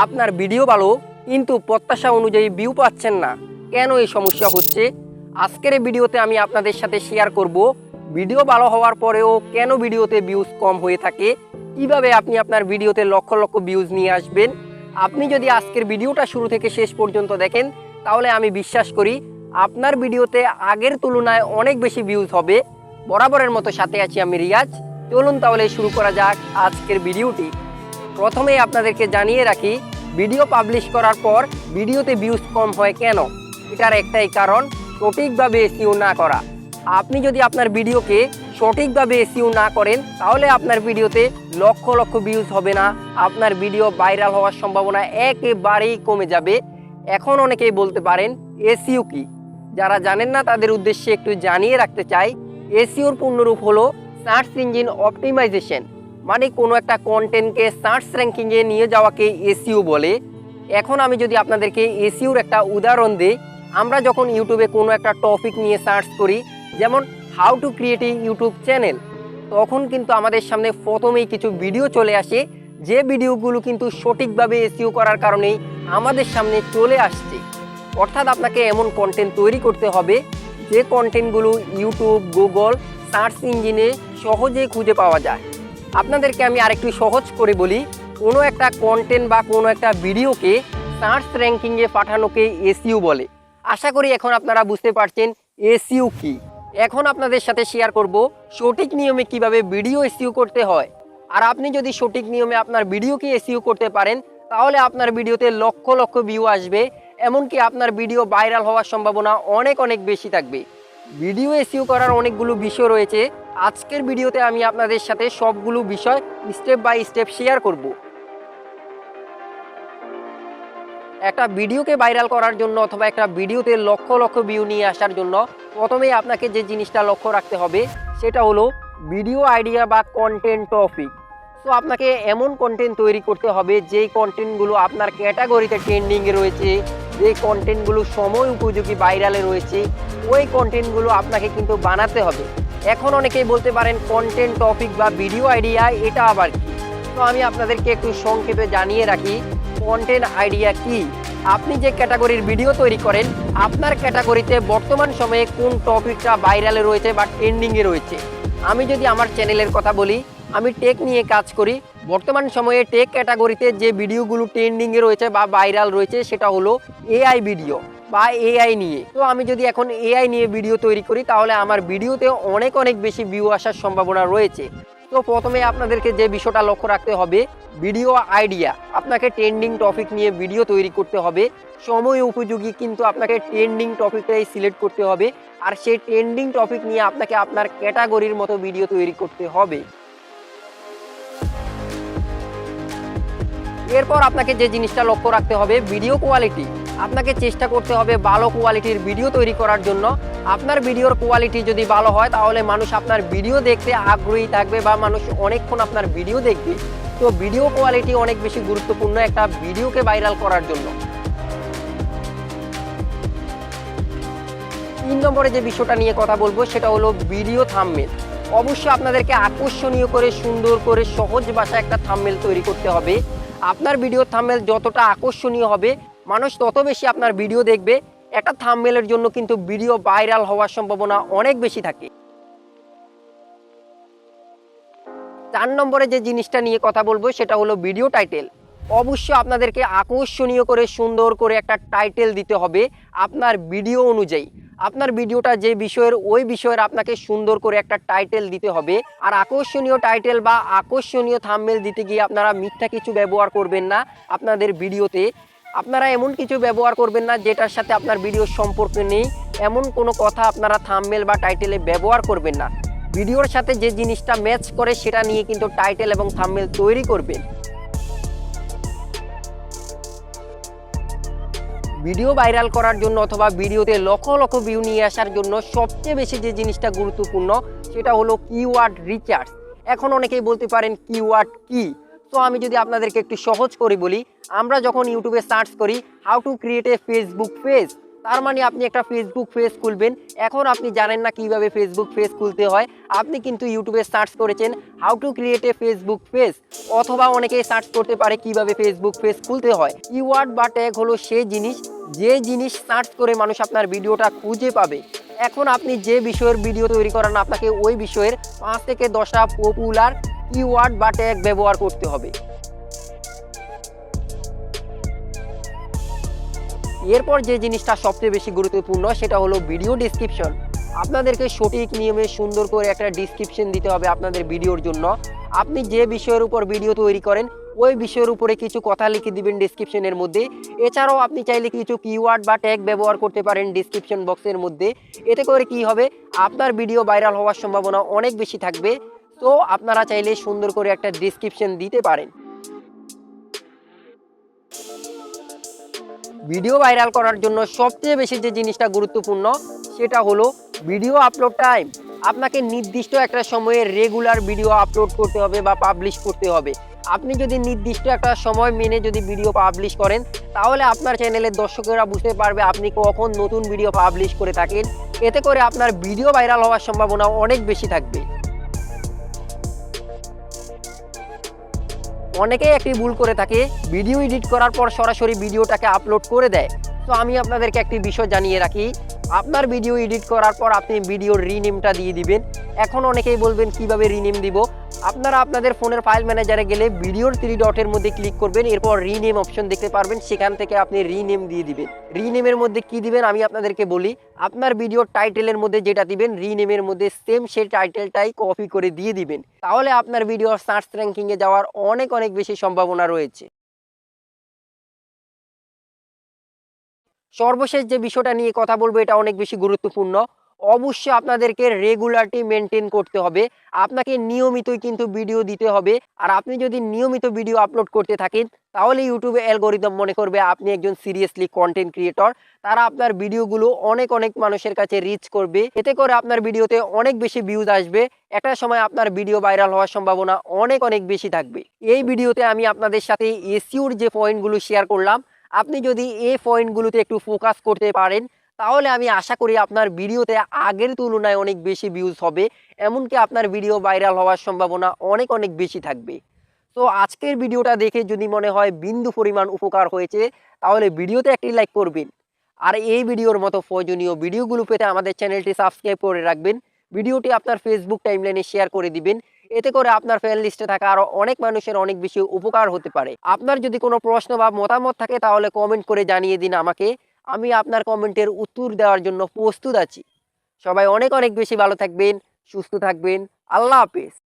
আপনার ভিডিও ভালো কিন্তু প্রত্যাশা অনুযায়ী ভিউ পাচ্ছেন না। কেন এই সমস্যা হচ্ছে? আজকের ভিডিওতে আমি আপনাদের সাথে শেয়ার করব, ভিডিও ভালো হওয়ার পরেও কেন ভিডিওতে ভিউজ কম হয়ে থাকে? কীভাবে আপনি আপনার ভিডিওতে লক্ষ লক্ষ ভিউজ নিয়ে আসবেন? আপনি যদি আজকের ভিডিওটা শুরু থেকে শেষ পর্যন্ত দেখেন, তাহলে আমি বিশ্বাস করি আপনার ভিডিওতে আগের তুলনায় অনেক বেশি ভিউজ হবে। বরাবরের মতো সাথে আছি আমি রিয়াজ। চলুন তাহলে শুরু করা যাক আজকের ভিডিওটি। প্রথমে আপনাদেরকে জানিয়ে রাখি, ভিডিও পাবলিশ করার পর ভিডিওতে ভিউজ কম হয় কেন? এটার একটাই কারণ, সঠিকভাবে এসিও না করা। আপনি যদি আপনার ভিডিওকে সঠিকভাবে এসিও না করেন, তাহলে আপনার ভিডিওতে লক্ষ লক্ষ ভিউজ হবে না। আপনার ভিডিও ভাইরাল হওয়ার সম্ভাবনা একেবারেই কমে যাবে। এখন অনেকেই বলতে পারেন এসিও কি? যারা জানেন না, তাদের উদ্দেশ্যে একটু জানিয়ে রাখতে চাই এসিওর পূর্ণরূপ হলো সার্চ ইঞ্জিন অপটিমাইজেশন মানে কোনো একটা কন্টেন্টকে সার্চ র্যাঙ্কিংয়ে নিয়ে যাওয়াকে এসিও বলে। এখন আমি যদি আপনাদেরকে এসিওর একটা উদাহরণ দিই, আমরা যখন ইউটিউবে কোনো একটা টপিক নিয়ে সার্চ করি, যেমন how to create YouTube channel তখন কিন্তু আমাদের সামনে প্রথমেই কিছু ভিডিও চলে আসে। যে ভিডিওগুলো কিন্তু সঠিকভাবে এসিও করার কারণেই আমাদের সামনে চলে আসছে। অর্থাৎ আপনাকে এমন কন্টেন্ট তৈরি করতে হবে, যে কন্টেন্টগুলো ইউটিউব গুগল সার্চ ইঞ্জিনে সহজেই খুঁজে পাওয়া যায়। আপনাদেরকে আমি আরেকটু সহজ করে বলি, কোনো একটা কন্টেন্ট বা কোনো একটা ভিডিওকে সার্চ র্যাঙ্কিংয়ে পাঠানোকে এসিও বলে। আশা করি এখন আপনারা বুঝতে পারছেন এসিও কি। এখন আপনাদের সাথে শেয়ার করব সঠিক নিয়মে কীভাবে ভিডিও এসিও করতে হয়। আর আপনি যদি সঠিক নিয়মে আপনার ভিডিওকে এসিও করতে পারেন, তাহলে আপনার ভিডিওতে লক্ষ লক্ষ ভিউ আসবে, এমনকি আপনার ভিডিও ভাইরাল হওয়ার সম্ভাবনা অনেক অনেক বেশি থাকবে। ভিডিও এসিও করার অনেকগুলো বিষয় রয়েছে আজকের ভিডিওতে আমি আপনাদের সাথে সবগুলো বিষয় স্টেপ বাই স্টেপ শেয়ার করব। একটা ভিডিওকে ভাইরাল করার জন্য অথবা একটা ভিডিওতে লক্ষ লক্ষ ভিউ নিয়ে আসার জন্য প্রথমেই আপনাকে যে জিনিসটা লক্ষ্য রাখতে হবে, সেটা হলো ভিডিও আইডিয়া বা কন্টেন্ট টপিক সো আপনাকে এমন কন্টেন্ট তৈরি করতে হবে, যেই কন্টেন্টগুলো আপনার ক্যাটাগরিতে ট্রেন্ডিংয়ে রয়েছে যে কন্টেন্টগুলো সময় উপযোগী ভাইরালে রয়েছে, ওই কন্টেন্টগুলো আপনাকে কিন্তু বানাতে হবে। এখন অনেকেই বলতে পারেন কন্টেন্ট টপিক বা ভিডিও আইডিয়া এটা আবার কি? তো আমি আপনাদেরকে একটু সংক্ষেপে জানিয়ে রাখি কন্টেন্ট আইডিয়া কি? আপনি যে ক্যাটাগরির ভিডিও তৈরি করেন, আপনার ক্যাটাগরিতে বর্তমান সময়ে কোন টপিকটা ভাইরালে রয়েছে বা ট্রেন্ডিংয়ে রয়েছে? আমি যদি আমার চ্যানেলের কথা বলি, আমি টেক নিয়ে কাজ করি, বর্তমান সময়ে টেক ক্যাটাগরিতে যে ভিডিওগুলো ট্রেন্ডিংয়ে রয়েছে বা ভাইরাল রয়েছে, সেটা হলো এআই ভিডিও বা এআই নিয়ে। তো আমি যদি এখন এআই নিয়ে ভিডিও তৈরি করি, তাহলে আমার ভিডিওতে অনেক অনেক বেশি ভিউ আসার সম্ভাবনা রয়েছে। তো প্রথমে আপনাদেরকে যে বিষয়টা লক্ষ্য রাখতে হবে ভিডিও আইডিয়া আপনাকে ট্রেন্ডিং টপিক নিয়ে ভিডিও তৈরি করতে হবে। সময় উপযোগী কিন্তু আপনাকে ট্রেন্ডিং টপিকটাই সিলেক্ট করতে হবে। আর সেই ট্রেন্ডিং টপিক নিয়ে আপনাকে আপনার ক্যাটাগরির মতো ভিডিও তৈরি করতে হবে। এরপর আপনাকে যে জিনিসটা লক্ষ্য রাখতে হবে ভিডিও কোয়ালিটি আপনাকে চেষ্টা করতে হবে ভালো কোয়ালিটির ভিডিও তৈরি করার জন্য। আপনার ভিডিওর কোয়ালিটি যদি ভালো হয়, তাহলে মানুষ আপনার ভিডিও দেখতে আগ্রহী থাকবে বা মানুষ অনেকক্ষণ আপনার ভিডিও দেখবে। তো ভিডিও কোয়ালিটি অনেক বেশি গুরুত্বপূর্ণ একটা ভিডিওকে ভাইরাল করার জন্য। তিন নম্বরে যে বিষয়টা নিয়ে কথা বলব, সেটা হলো ভিডিও থাম্বনেল অবশ্যই আপনাদেরকে আকর্ষণীয় করে, সুন্দর করে, সহজ ভাষায় একটা থাম্বনেল তৈরি করতে হবে। আপনার ভিডিও থাম্বনেল যতটা আকর্ষণীয় হবে মানুষ তত বেশি আপনার ভিডিও দেখবে। একটা থাম্বনেলের জন্য কিন্তু ভিডিও ভাইরাল হওয়ার সম্ভাবনা অনেক বেশি থাকে। চার নম্বরে যে জিনিসটা নিয়ে কথা বলব, সেটা হলো ভিডিও টাইটেল অবশ্য আপনাদেরকে আকর্ষণীয় করে সুন্দর করে একটা টাইটেল দিতে হবে আপনার ভিডিও অনুযায়ী। আপনার ভিডিওটা যে বিষয়ের, ওই বিষয়ের আপনাকে সুন্দর করে একটা টাইটেল দিতে হবে। আর আকর্ষণীয় টাইটেল বা আকর্ষণীয় থাম্বনেল দিতে গিয়ে আপনারা মিথ্যা কিছু ব্যবহার করবেন না আপনাদের ভিডিওতে আপনারা এমন কিছু ব্যবহার করবেন না যেটার সাথে আপনার ভিডিওর সম্পর্ক নেই। এমন কোনো কথা আপনারা থামমেল বা টাইটেলে ব্যবহার করবেন না। ভিডিওর সাথে যে জিনিসটা ম্যাচ করে সেটা নিয়ে কিন্তু টাইটেল এবং থামমেল তৈরি করবেন। ভিডিও ভাইরাল করার জন্য অথবা ভিডিওতে লক্ষ লক্ষ ভিউ নিয়ে আসার জন্য সবচেয়ে বেশি যে জিনিসটা গুরুত্বপূর্ণ, সেটা হলো কিওয়ার্ড রিচার্জ এখন অনেকেই বলতে পারেন কিওয়ার্ড কি? তো আমি যদি আপনাদেরকে একটু সহজ করে বলি, আমরা যখন ইউটিউবে সার্চ করি how to create a Facebook page তার মানে আপনি একটা ফেসবুক পেজ খুলবেন। এখন আপনি জানেন না কীভাবে ফেসবুক পেজ খুলতে হয়। আপনি কিন্তু ইউটিউবে সার্চ করেছেন how to create a Facebook page অথবা অনেকে সার্চ করতে পারে কীভাবে ফেসবুক পেজ খুলতে হয়। কিওয়ার্ড বা ট্যাগ হলো সেই জিনিস, যে জিনিস সার্চ করে মানুষ আপনার ভিডিওটা খুঁজে পাবে। এখন আপনি যে বিষয়ের ভিডিও তৈরি করান আপনাকে ওই বিষয়ের পাঁচ থেকে দশটা পপুলার কিওয়ার্ড বা ট্যাগ ব্যবহার করতে হবে। এরপর যে জিনিসটা সবচেয়ে বেশি গুরুত্বপূর্ণ সেটা হলো ভিডিও ডিসক্রিপশন আপনাদেরকে সঠিক নিয়মে সুন্দর করে একটা ডিসক্রিপশন দিতে হবে আপনাদের ভিডিওর জন্য। আপনি যে বিষয়ের উপর ভিডিও তৈরি করেন, ওই বিষয়ের উপরে কিছু কথা লিখে দিবেন ডিসক্রিপশনের মধ্যে। এছাড়াও আপনি চাইলে কিছু কিওয়ার্ড বা ট্যাগ ব্যবহার করতে পারেন ডিসক্রিপশন বক্সের মধ্যে। এতে করে কি হবে? আপনার ভিডিও ভাইরাল হওয়ার সম্ভাবনা অনেক বেশি থাকবে। তো আপনারা চাইলে সুন্দর করে একটা ডিসক্রিপশন দিতে পারেন। ভিডিও ভাইরাল করার জন্য সবচেয়ে বেশি যে জিনিসটা গুরুত্বপূর্ণ, সেটা হলো ভিডিও আপলোড টাইম আপনাকে নির্দিষ্ট একটা সময়ে রেগুলার ভিডিও আপলোড করতে হবে বা পাবলিশ করতে হবে। আপনি যদি নির্দিষ্ট একটা সময় মেনে যদি ভিডিও পাবলিশ করেন, তাহলে আপনার চ্যানেলের দর্শকেরা বুঝতে পারবে আপনি কখন নতুন ভিডিও পাবলিশ করে থাকেন। এতে করে আপনার ভিডিও ভাইরাল হওয়ার সম্ভাবনা অনেক বেশি থাকবে। অনেকেই একটি ভুল করে থাকে ভিডিও এডিট করার পর সরাসরি ভিডিওটাকে আপলোড করে দেয়। তো আমি আপনাদেরকে একটি বিষয় জানিয়ে রাখি, আপনার ভিডিও এডিট করার পর আপনি ভিডিওর রিনেমটা দিয়ে দিবেন। এখন অনেকেই বলবেন, কীভাবে রিনেম দিব? আপনারা আপনাদের ফোনের ফাইল ম্যানেজারে গেলে ভিডিওর থ্রি ডটের মধ্যে ক্লিক করবেন, এরপর রিনেম অপশন দেখতে পারবেন, সেখান থেকে আপনি রিনেম দিয়ে দিবেন। রিনেমের মধ্যে কি দিবেন আমি আপনাদেরকে বলি, আপনার ভিডিওর টাইটেলের মধ্যে যেটা দিবেন রিনেমের মধ্যে সেম সেই টাইটেলটাই কপি করে দিয়ে দিবেন। তাহলে আপনার ভিডিওর সার্চ র্যাঙ্কিংয়ে যাওয়ার অনেক অনেক বেশি সম্ভাবনা রয়েছে। সর্বশেষ যে বিষয়টা নিয়ে কথা বলব, এটা অনেক বেশি গুরুত্বপূর্ণ। অবশ্যই আপনাদেরকে রেগুলারটি মেনটেন করতে হবে। আপনাকে নিয়মিতই কিন্তু ভিডিও দিতে হবে। আর আপনি যদি নিয়মিত ভিডিও আপলোড করতে থাকেন, তাহলে ইউটিউবে অ্যালগোরিদম মনে করবে আপনি একজন সিরিয়াসলি কন্টেন্ট ক্রিয়েটর তারা আপনার ভিডিওগুলো অনেক অনেক মানুষের কাছে রিচ করবে। এতে করে আপনার ভিডিওতে অনেক বেশি ভিউজ আসবে। একটা সময় আপনার ভিডিও ভাইরাল হওয়ার সম্ভাবনা অনেক অনেক বেশি থাকবে। এই ভিডিওতে আমি আপনাদের সাথে এসিওর যে পয়েন্টগুলো শেয়ার করলাম, আপনি যদি এই পয়েন্টগুলোতে একটু ফোকাস করতে পারেন তাহলে আমি আশা করি আপনার ভিডিওতে আগের তুলনায় অনেক বেশি ভিউজ হবে। এমনকি আপনার ভিডিও ভাইরাল হওয়ার সম্ভাবনা অনেক অনেক বেশি থাকবে। তো আজকের ভিডিওটা দেখে যদি মনে হয় বিন্দু পরিমাণ উপকার হয়েছে, তাহলে ভিডিওতে একটি লাইক করবেন। আর এই ভিডিওর মতো প্রয়োজনীয় ভিডিওগুলো পেতে আমাদের চ্যানেলটি সাবস্ক্রাইব করে রাখবেন। ভিডিওটি আপনার ফেসবুক টাইমলাইনে শেয়ার করে দিবেন। এতে করে আপনার ফ্যান লিস্টে থাকা আরও অনেক মানুষের অনেক বেশি উপকার হতে পারে। আপনার যদি কোনো প্রশ্ন বা মতামত থাকে, তাহলে কমেন্ট করে জানিয়ে দিন আমাকে। আমি আপনার কমেন্টের উত্তর দেওয়ার জন্য প্রস্তুত আছি। সবাই অনেক অনেক বেশি ভালো থাকবেন, সুস্থ থাকবেন। আল্লাহ হাফেজ।